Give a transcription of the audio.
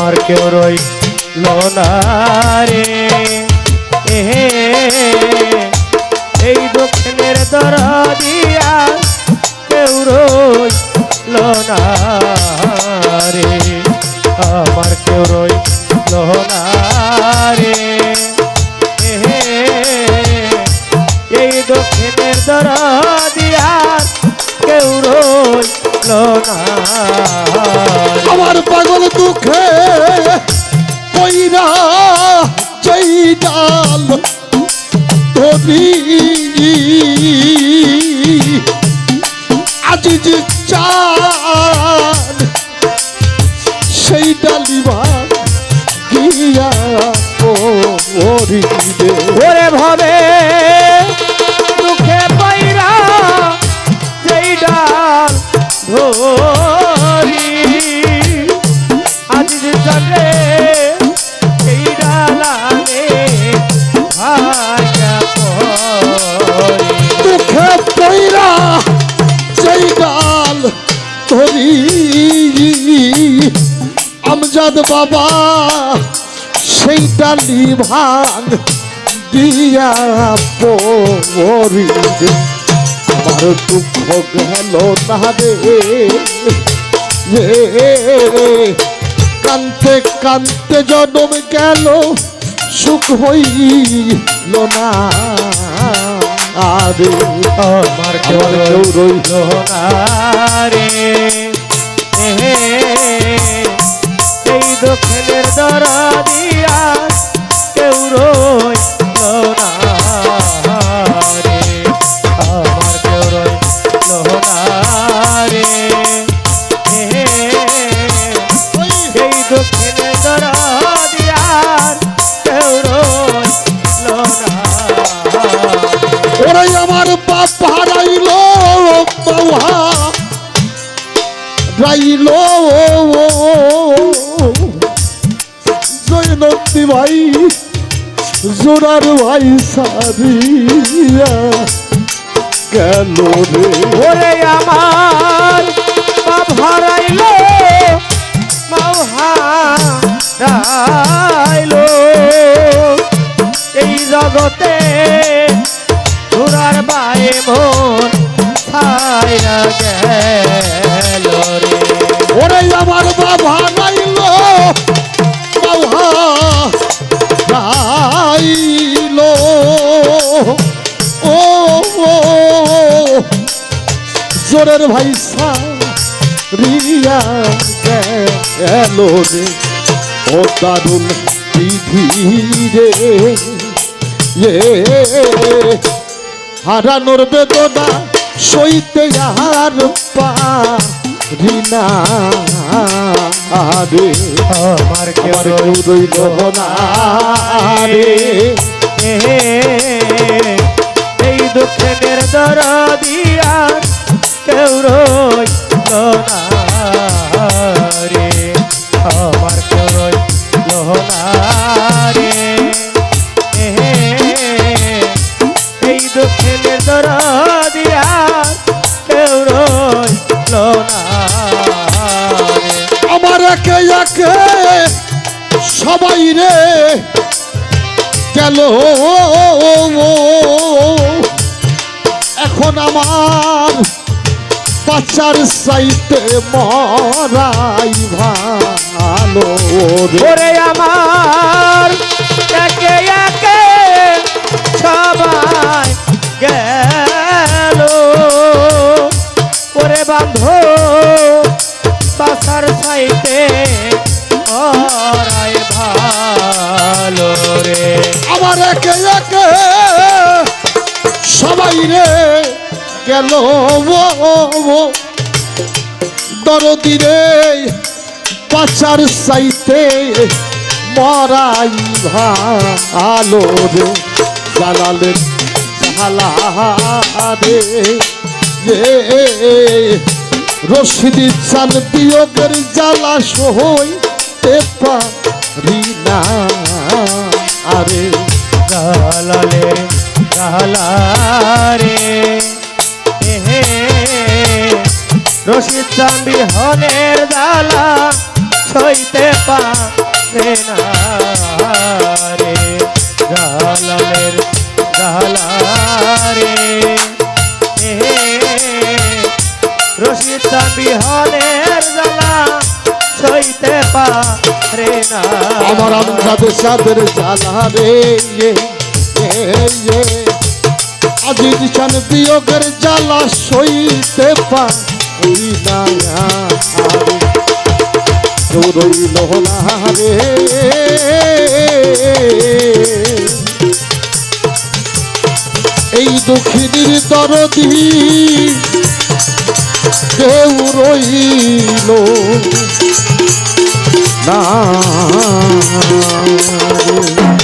আমার কেউ রইল না রে। এই দক্ষিণের দর দিয়া কেউ রইল না রে। আমার কেউ রইল না এই দক্ষিণের দর দিয়া কেউ রইল না। আমার পাগল দুঃখে কইরা যেই ডাল ধরি আজি যে চাল সেই ডালিবা গিয়া দে ওরে ভাবে ধরি আজ যে চলে এই ডালানে পড়ি দুঃখে পইরা যেই ডাল ধরি আমজাদ বাবা সেই ডালি দিয়া পরি আমার দুঃখ গেল না রে কান্তে কান্তে জনম গেল সুখ হইল না। আরে আমার কেউ রইল না। রে এই দক্ষিণের দর রাইল জয়নন্দী ভাই জোরার ভাই সারিয়া গেল রে ওরে আমার বাপ হারাইল হারাইল এই জগতে জোরের ভাই রিয়া গেল রে? ও দারুণ বিধি রে। এ হারানোর বেদনা সইতে আর পারি না রে। আমার আমার কেউ রইল না রে। একে সবাই রে গেল এখন আমার পাচার সাইতে মরাই ভালো আমার পাশার সাইতে করাই ভালো রে। আমার একে একে সবাই রে গেল দরদি রে পাচার সাইতে মরাই ভালো রে। জালালের ঝালা রে। রশিদি চান বিয়োগের জ্বালা সহইতে পারি না। আরে জালালে জালারে এহে রশিদ চান্দি হনের জালা সইতে পা রে না। রে জালালের জালা বিহনের জ্বালা সইতে পারে না। আমার আমজাদ সাদের জ্বালা রে। আজিজ চান বিয়োগের জ্বালা সইতে পারি না এই দুঃখিনীর দরদি কেউ রইল না রে।